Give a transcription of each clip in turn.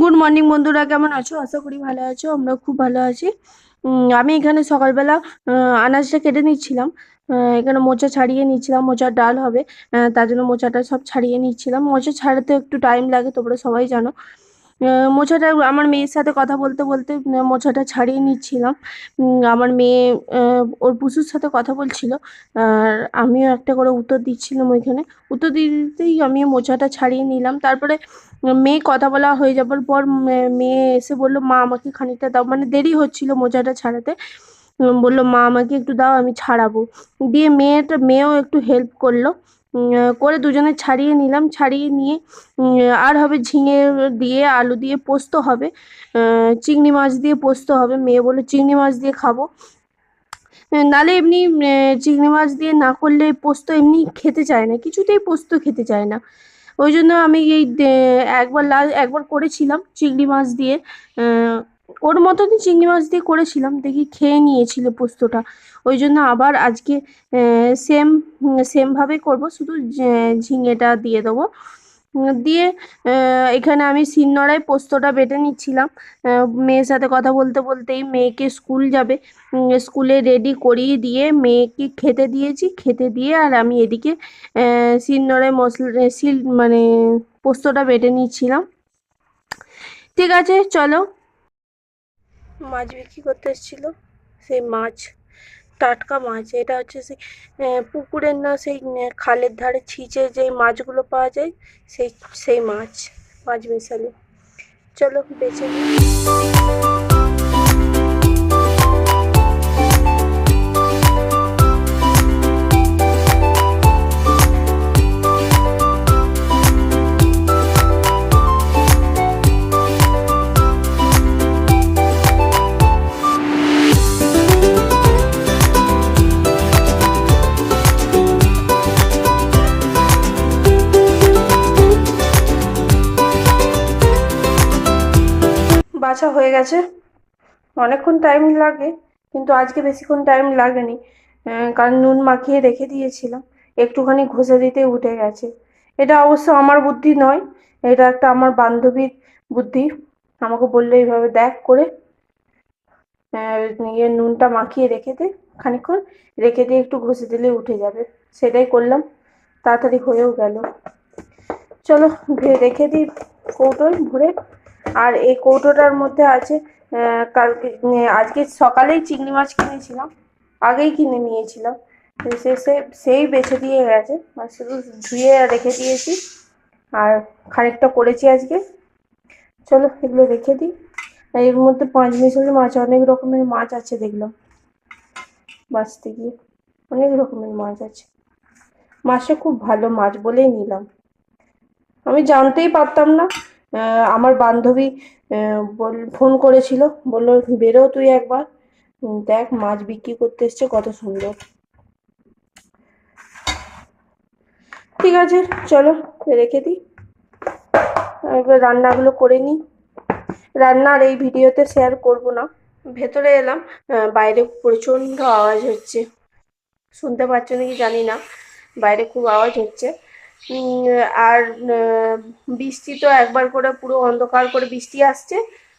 Good morning বন্ধুরা, কেমন আছো? আশা করি ভালো আছো আমরা খুব ভালো আছি। আমি এখানে সকালবেলা আনাজটা কেটে নিচ্ছিলাম। এখানে মোচা ছাড়িয়ে নিচ্ছিলাম, মোচার ডাল হবে। তার জন্য মোচাটা সব ছাড়িয়ে নিচ্ছিলাম। মোচা ছাড়াতে একটু টাইম লাগে, তোমরা সবাই জানো। মোচাটা আমার মেয়ের সাথে কথা বলতে বলতে মোছাটা ছাড়িয়ে নিচ্ছিলাম। আমার মেয়ে ওর পুষুর সাথে কথা বলছিল, আর আমিও একটা করে উত্তর দিচ্ছিলাম ওইখানে। উত্তর দিতেই আমি মোছাটা ছাড়িয়ে নিলাম। তারপরে মেয়ে কথা বলা হয়ে যাবার পর মেয়ে এসে বলল, মা, আমাকে খানিকটা দাও। মানে দেরি হচ্ছিল মোজাটা ছাড়াতে। বলল, মা, আমাকে একটু দাও, আমি ছাড়াবো। দিয়ে মেয়েটা, মেয়েও একটু হেল্প করল। করে দুজনে ছাড়িয়ে নিলাম। ছাড়িয়ে নিয়ে আর হবে ঝিঙে দিয়ে আলু দিয়ে পোস্ত হবে। চিংড়ি মাছ দিয়ে পোস্ত হবে। মেয়ে বলল, চিংড়ি মাছ দিয়ে খাব। নালে এমনি চিংড়ি মাছ দিয়ে না করলে পোস্ত এমনি খেতে চায় না। কিছুতেই পোস্ত খেতে চায় না। ওই জন্য আমি এই একবার লা, একবার করেছিলাম চিংড়ি মাছ দিয়ে। ওর মতনই চিংড়ি মাছ দিয়ে করেছিলাম, দেখি খেয়ে নিয়েছিল পোস্তটা। ওই জন্য আবার আজকে সেম সেমভাবে করব, শুধু ঝিঙেটা দিয়ে দেবো। দিয়ে এখানে আমি শিলনোড়ায় পোস্তটা বেটে নিচ্ছিলাম। মেয়ের সাথে কথা বলতে বলতেই মেয়েকে স্কুল যাবে। স্কুলে রেডি করিয়ে দিয়ে মেয়েকে খেতে দিয়েছি, খেতে দিয়ে আর আমি এদিকে শিলনোড়ায় মশলা শিল মানে পোস্তটা বেটে নিচ্ছিলাম। ঠিক আছে, চলো। মাছ বিক্রি করতে এসেছিল, সেই মাছ, টাটকা মাছ, এটা হচ্ছে সেই পুকুরের না সেই খালের ধারে ছিঁচে যেই মাছগুলো পাওয়া যায়, সেই সেই মাছ মাছ মেশালি। চলো বেছে নিই বাছা হয়ে গেছে। অনেকক্ষণ টাইম লাগে, কিন্তু আজকে বেশিক্ষণ টাইম লাগেনি। কারণ নুন মাখিয়ে রেখে দিয়েছিলাম। একটুখানি ঘষে দিতে উঠে গেছে। এটা অবশ্য আমার বুদ্ধি নয়, এটা একটা আমার বান্ধবীর বুদ্ধি। আমাকে বলল এইভাবে দেখ করে ইয়ে নুনটা মাখিয়ে রেখে দে খানিকক্ষণ। রেখে দিয়ে একটু ঘষে দিলে উঠে যাবে। সেটাই করলাম। তাড়াতাড়ি হয়েও গেল। চলো রেখে দিই কৌটোয় ভরে। আর এই কৌটোটার মধ্যে আছে কালকে আজকে সকালেই চিংড়ি মাছ কিনেছিলাম, আগেই কিনে নিয়েছিলাম। সে সেই বেছে দিয়ে গেছে আর শুধু ধুয়ে রেখে দিয়েছি, আর খানিকটা করেছি আজকে। চলো এগুলো রেখে দিই। এর মধ্যে পাঁচ মিশালি মাছ, অনেক রকমের মাছ আছে দেখলাম। বাঁচতে গিয়ে অনেক রকমের মাছ আছে। মাছটা খুব ভালো মাছ বলেই নিলাম। আমি জানতেই পারতাম না আমার বান্ধবী ফোন করেছিল, বলল, বেরো তুই একবার। দেখ, মাছ বিক্রি করতে এসছে, কত সুন্দর। ঠিক আছে, চলো, রেখে দিই। এবার রান্নাগুলো করে নিই। রান্নার এই ভিডিওতে শেয়ার করব না। ভেতরে এলাম বাইরে প্রচণ্ড আওয়াজ হচ্ছে। শুনতে পাচ্ছ নাকি জানি না, বাইরে খুব আওয়াজ হচ্ছে। আর বৃষ্টি তো একবার করে পুরো অন্ধকার করে বৃষ্টি আসছে,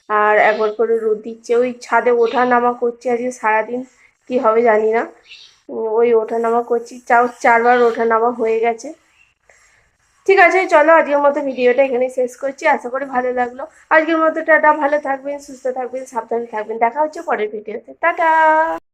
আর একবার করে রোদ দিচ্ছে। ওই ছাদে ওঠা নামা করছি আজকে সারাদিন, কি হবে জানি না। ওই ওঠা নামা করছি, চাও চারবার ওঠা নামা হয়ে গেছে। ঠিক আছে, চলো আজকের মতো ভিডিওটা এখানে শেষ করছি। আশা করি ভালো লাগল। আজকের মতো টাটা, ভালো থাকবেন, সুস্থ থাকবেন, সাবধানে থাকবেন। দেখা হচ্ছে পরের ভিডিওতে। টাটা!